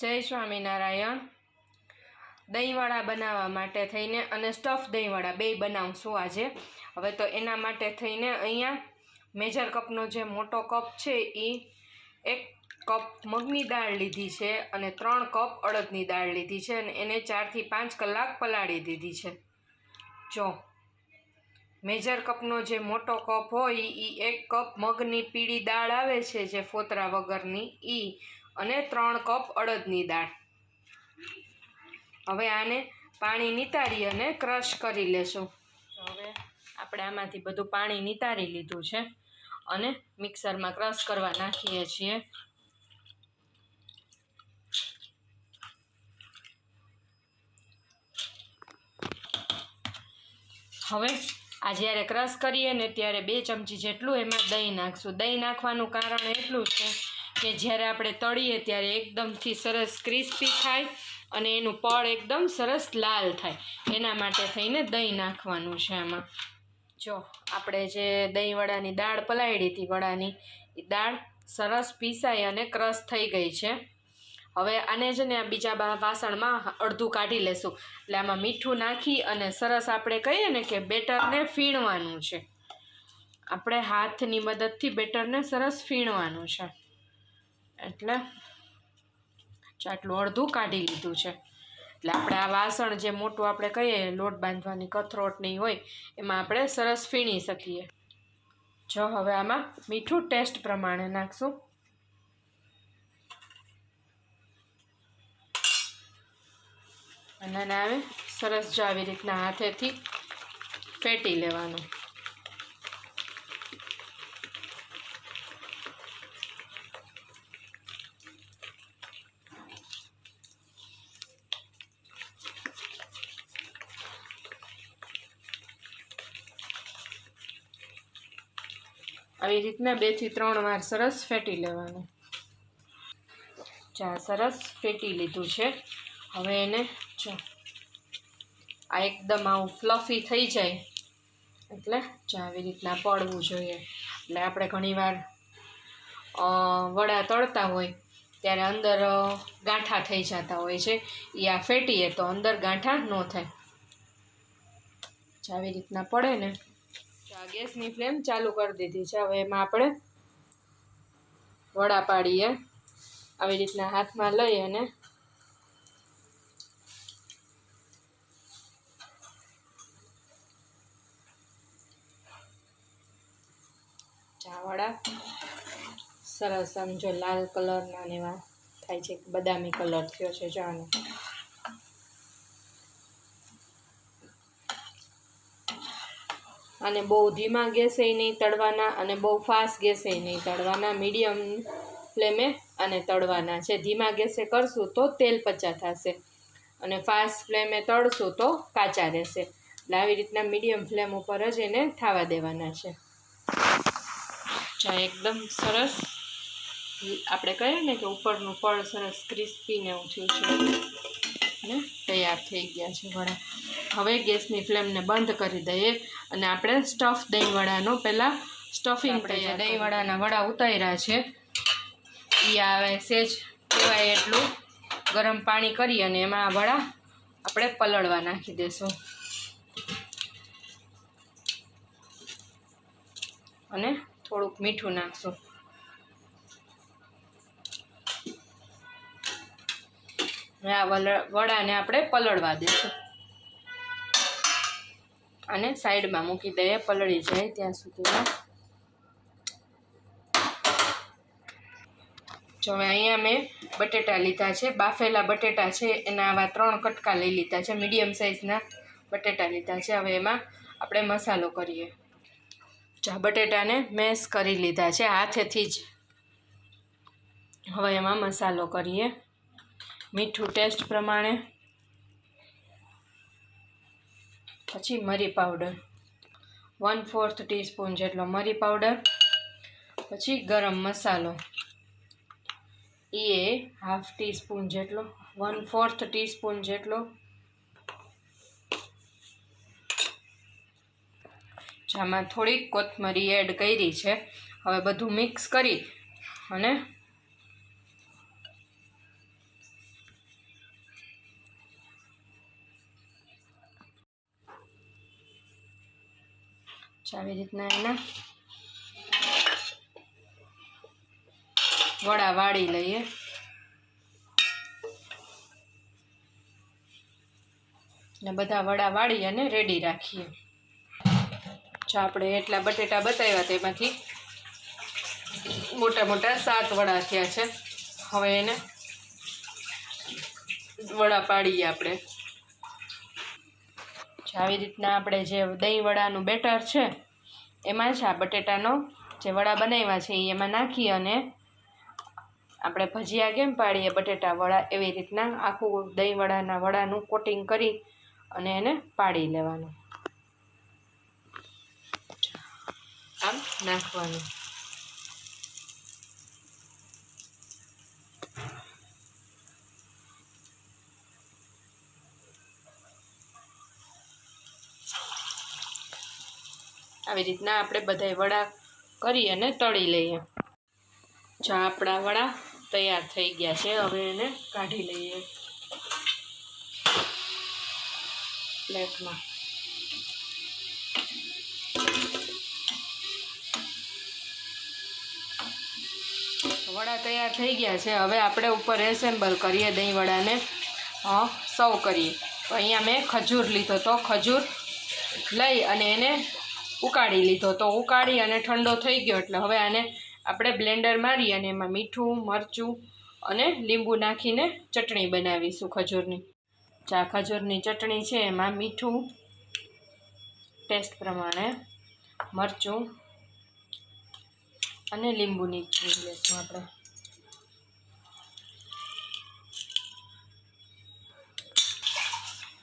જય સ્વામિનારાયણ. દહીંવડા બનાવવા માટે થઈને અને સ્ટફ દહીંવડા બે બનાવશું આજે. હવે તો એના માટે થઈને અહીંયા મેજર કપનો જે મોટો કપ છે એ એક કપ મગની દાળ લીધી છે અને ત્રણ કપ અડદની દાળ લીધી છે અને એને ચારથી પાંચ કલાક પલાળી દીધી છે. જો, મેજર કપનો જે મોટો કપ હોય એ એક કપ મગની પીળી દાળ આવે છે જે ફોતરા વગરની એ અને ત્રણ કપ અડદની દાળ. હવે આને પાણી નિતારી અને ક્રશ કરી લેશું. હવે આપણે આમાંથી બધું પાણી નિતારી લીધું છે અને મિક્સરમાં ક્રશ કરવા નાખીએ છીએ. હવે આ જ્યારે ક્રશ કરીએ ને ત્યારે બે ચમચી જેટલું એમાં દહીં નાખશું. દહીં નાખવાનું કારણ એટલું છે કે જ્યારે આપણે તળીએ ત્યારે એકદમથી સરસ ક્રિસ્પી થાય અને એનું પળ એકદમ સરસ લાલ થાય. એના માટે થઈને દહીં નાખવાનું છે આમાં. જો, આપણે જે દહીં વડાની દાળ પલાળી હતી વડાની, એ દાળ સરસ પીસાઈ અને ક્રશ થઈ ગઈ છે. હવે આને છે ને આ બીજા વાસણમાં અડધું કાઢી લેશું. એટલે આમાં મીઠું નાખી અને સરસ આપણે કહીએ ને કે બેટરને ફીણવાનું છે. આપણે હાથની મદદથી બેટરને સરસ ફીણવાનું છે. એટલે આટલું અડધું કાઢી લીધું છે. એટલે આપણે આ વાસણ જે મોટું આપણે કહીએ, લોટ બાંધવાની કથરોટની હોય, એમાં આપણે સરસ ફીણી શકીએ. જો હવે આમાં મીઠું ટેસ્ટ પ્રમાણે નાખશું. અને આને સરસ જો આવી રીતના હાથેથી ફેટી લેવાનું. આવી રીતના બેથી ત્રણ વાર સરસ ફેટી લેવાનું. ચા સરસ ફેટી લીધું છે. હવે એને જો આ એકદમ આવું ફ્લફી થઈ જાય. એટલે ચા આવી રીતના પડવું જોઈએ. એટલે આપણે ઘણીવાર વડા તળતા હોય, ત્યારે અંદર ગાંઠા થઈ જતા હોય છે. એ આ ફેટીએ તો અંદર ગાંઠા ન થાય. આવી રીતના પડે ને. ગેસની ફ્લેમ ચાલુ કરી દીધી છે. હવે એમાં આપણે વડા પાડીએ. આવી રીતના હાથમાં લઈ અને ચાવડા સરસ આમ જો લાલ કલરના એવા થાય છે. બદામી કલર થયો છે જો અને બહુ ધીમા ગેસે નહીં તળવાના અને બહુ ફાસ્ટ ગેસે નહીં તળવાના મીડિયમ ફ્લેમે અને તળવાના. છે ધીમા ગેસે કરશું તો તેલ પચા થશે. અને ફાસ્ટ ફ્લેમે તળશું તો કાચા રહેશે. એટલે આવી રીતના મીડિયમ ફ્લેમ ઉપર જ એને થવા દેવાના છે. ચા એકદમ સરસ. આપણે કહીએ ને કે ઉપરનું ફળ સરસ ક્રિસ્પી ને છે. અને તૈયાર થઈ ગયા છે વડા. હવે ગેસની ફ્લેમને બંધ કરી દઈએ. અને આપણે સ્ટફ દહીંવડાનો પહેલાં સ્ટફિંગ તૈયાર દહીંવડાના વડા ઉતાર્યા છે. એ આવે સેજ કહેવાય એટલું. ગરમ પાણી કરી અને એમાં આ વડા આપણે પલળવા નાખી દેશું. અને થોડુંક મીઠું નાખશું. આ વડાને આપણે પલળવા દઈશું અને સાઈડમાં મૂકી દઈએ, પલળી જાય ત્યાં સુધીમાં. જો હવે અહીંયા મેં બટેટા લીધા છે, બાફેલા બટેટા છે, એના આવા ત્રણ કટકા લઈ લીધા છે, મીડિયમ સાઇઝના બટેટા લીધા છે. હવે એમાં આપણે મસાલો કરીએ. જો બટેટાને મેશ કરી લીધા છે, હાથેથી જ. હવે એમાં મસાલો કરીએ. મીઠું ટેસ્ટ પ્રમાણે. પછી મરી પાવડર. વન ફોર્થ ટીસ્પૂન જેટલો મરી પાવડર. પછી ગરમ મસાલો. એ હાફ ટીસ્પૂન જેટલો વન ફોર્થ ટીસ્પૂન જેટલો. જેમાં થોડીક કોથમરી એડ કરી છે. હવે બધું મિક્સ કરી અને આવી રીતના એના વડા વાળી લઈએ. ને બધા વડા વાળી અને રેડી રાખીએ. જો આપણે એટલા બટેટા બતાવ્યા તેમાંથી મોટા મોટા સાત વડા થયા છે. હવે એને વડા પાડીએ આપણે. જો આવી રીતના આપણે જે દહીં વડાનું બેટર છે, એમાં છે આ બટેટાનો જે વડા બનાવ્યા છે, એ એમાં નાખી અને આપણે ભજીયા કેમ પાડીએ બટેટા વડા, એવી રીતના આખું દહીં વડાના વડાનું કોટિંગ કરી અને એને પાડી લેવાનું. આમ નાખવાનું. આવી રીતના આપણે બધાય વડા કરી અને તળી લઈએ. જો આપણા વડા તૈયાર થઈ ગયા છે. હવે એને કાઢી લઈએ. પ્લેટમાં. વડા તૈયાર થઈ ગયા છે. હવે આપણે ઉપર એસેમ્બલ કરીએ દહીં વડાને. સર્વ કરીએ. તો અહીંયા મેં ખજૂર લીધો તો ખજૂર લઈ અને એને ઉકાળી લીધો તો ઉકાળી અને ઠંડો થઈ ગયો એટલે હવે આને આપણે બ્લેન્ડર મારી અને એમાં મીઠું, મરચું અને લીંબુ નાખીને ચટણી બનાવીશું ખજૂરની. ચા ખજૂરની ચટણી છે એમાં મીઠું, ટેસ્ટ પ્રમાણે મરચું અને લીંબુ નીચવી લઈશું આપણે.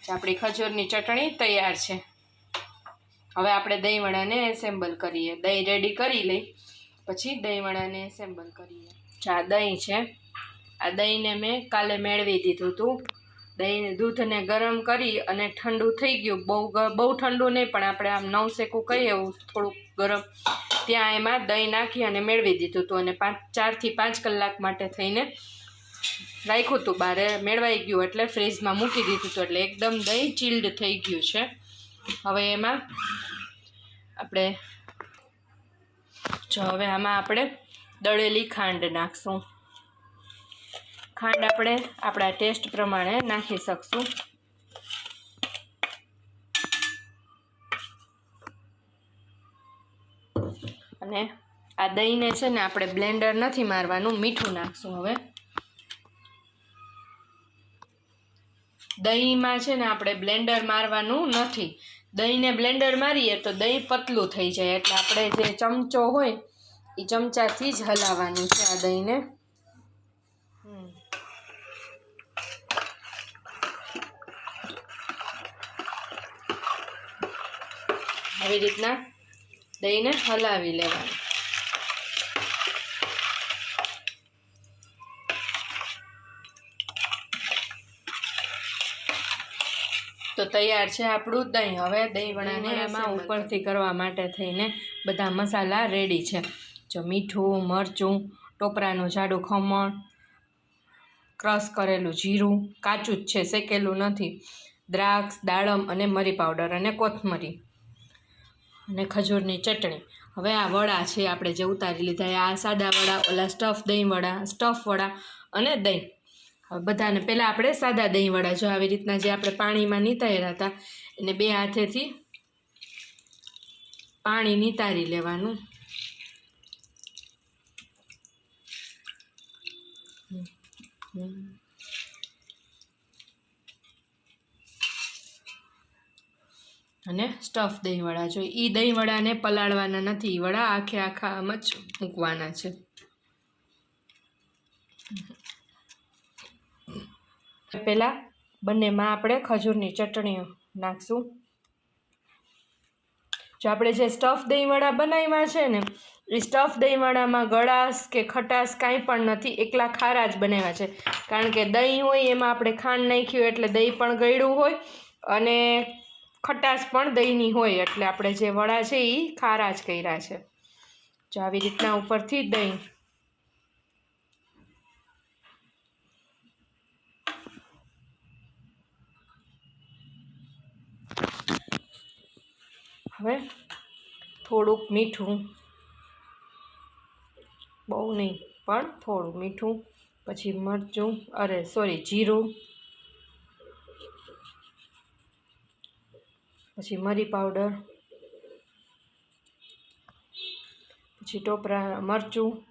આપણી ખજૂરની ચટણી તૈયાર છે. હવે આપણે દહીં વડાને એસેમ્બલ કરીએ. દહીં રેડી કરી લઈ, પછી દહીં વડાને એસેમ્બલ કરીએ ચા દહીં છે, આ દહીંને મેં કાલે મેળવી દીધું હતું દહીં દૂધને ગરમ કરી અને ઠંડુ થઈ ગયું. બહુ બહુ ઠંડુ નહીં, પણ આપણે આમ નવ શેકું કહીએ એવું થોડુંક ગરમ. ત્યાં એમાં દહીં નાખી અને મેળવી દીધું હતું અને પાંચ, ચારથી પાંચ કલાક માટે થઈને રાખ્યું હતું બારે મેળવાઈ ગયું એટલે ફ્રીજમાં મૂકી દીધું હતું એટલે એકદમ દહીં ચીલ્ડ થઈ ગયું છે. હવે એમાં આપણે, જો હવે આમાં આપણે દળેલી ખાંડ નાખશું. ખાંડ આપણે આપણા ટેસ્ટ પ્રમાણે નાખી શકશું. અને આ દહીંને છે ને આપણે બ્લેન્ડર નથી મારવાનું, મીઠું નાખશું હવે. દહીંમાં છે ને આપણે બ્લેન્ડર મારવાનું નથી. દહીંને બ્લેન્ડર મારીએ તો દહીં પતલું થઈ જાય. એટલે આપણે જે ચમચો હોય એ ચમચાથી જ હલાવવાનું છે આ દહીંને. આવી રીતના દહીંને હલાવી લેવાનું. તો તૈયાર છે આપણું દહીં. હવે દહીં વડાને એમાં ઉપરથી કરવા માટે થઈને બધા મસાલા રેડી છે. જો મીઠું મરચું ટોપરાનું જાડું ખમણ ક્રશ કરેલું જીરું કાચું જ છે શેકેલું નથી. દ્રાક્ષ દાડમ અને મરી પાવડર અને કોથમરી અને ખજૂરની ચટણી. હવે આ વડા છે આપણે જે ઉતારી લીધા આ સાદા વડા ઓલા સ્ટફ દહીં વડા સ્ટફ વડા અને દહીં. હવે બધાને પહેલાં આપણે સાદા દહીં વડા જો આવી રીતના જે આપણે પાણીમાં નીતાર્યા હતા, એને બે હાથેથી પાણી નીતારી લેવાનું. અને સ્ટફ દહીંવડા જો એ દહીંવડાને પલાળવાના નથી વડા આખે આખા આમ જ મૂકવાના છે. પહેલાં બંનેમાં આપણે ખજૂરની ચટણી નાખશું. જો આપણે જે સ્ટફ દહીંવડા બનાવ્યા છે ને, એ સ્ટફ દહીંવડામાં ગળાશ કે ખટાશ કાંઈ પણ નથી, એકલા ખારા જ બનાવ્યા છે. કારણ કે દહીં હોય એમાં આપણે ખાંડ નાખ્યું એટલે દહીં પણ ગળ્યું હોય અને ખટાશ પણ દહીંની હોય એટલે આપણે જે વડા છે એ ખારા જ કર્યા છે. જો આવી રીતના ઉપરથી દહીં હવે થોડુંક મીઠું. બહુ નહીં, પણ થોડું મીઠું, પછી મરચું, અરે સોરી, જીરું. પછી મરી પાવડર. પછી ટોપરા, મરચું.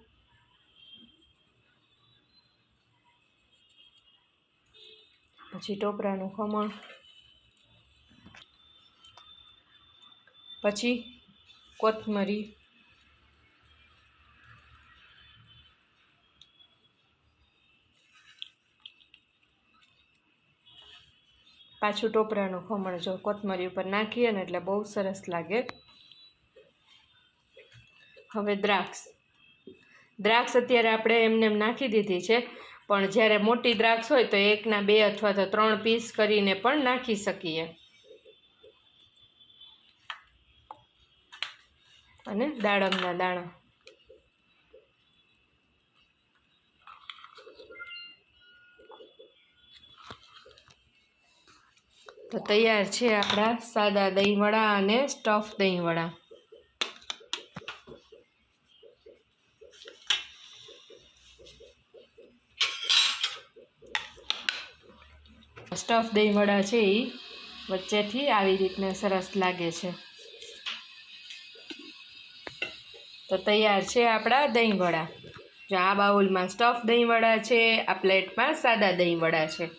પછી ટોપરાનું ખમણ. પછી કોથમરી. પાછું ટોપરાનું ખમણ જો કોથમરી ઉપર નાખીએ ને એટલે બહુ સરસ લાગે. હવે દ્રાક્ષ. દ્રાક્ષ અત્યારે આપણે એમને એમ નાખી દીધી છે, પણ જ્યારે મોટી દ્રાક્ષ હોય તો એકના બે અથવા તો ત્રણ પીસ કરીને પણ નાખી શકીએ. અને દાડમના દાણા. તો તૈયાર છે આપણા સાદા દહીંવડા અને સ્ટફ દહીંવડા. સ્ટફ દહીંવડા છે એ વચ્ચેથી આવી રીતના સરસ લાગે છે. તો તૈયાર છે આપણા દહીંવડા. જો આ બાઉલમાં સ્ટફ દહીંવડા છે, આ પ્લેટમાં સાદા દહીંવડા છે.